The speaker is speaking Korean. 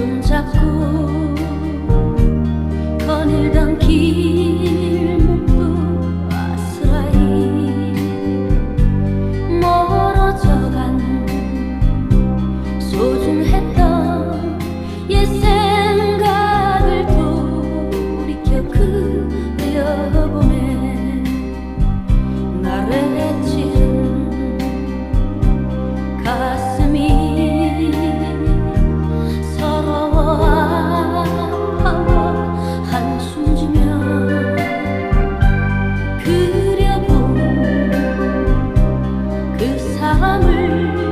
손잡고 거닐던 길목도 아스라이 멀어져간 소중했던 옛 생각을 돌이켜 그려보네. 사람을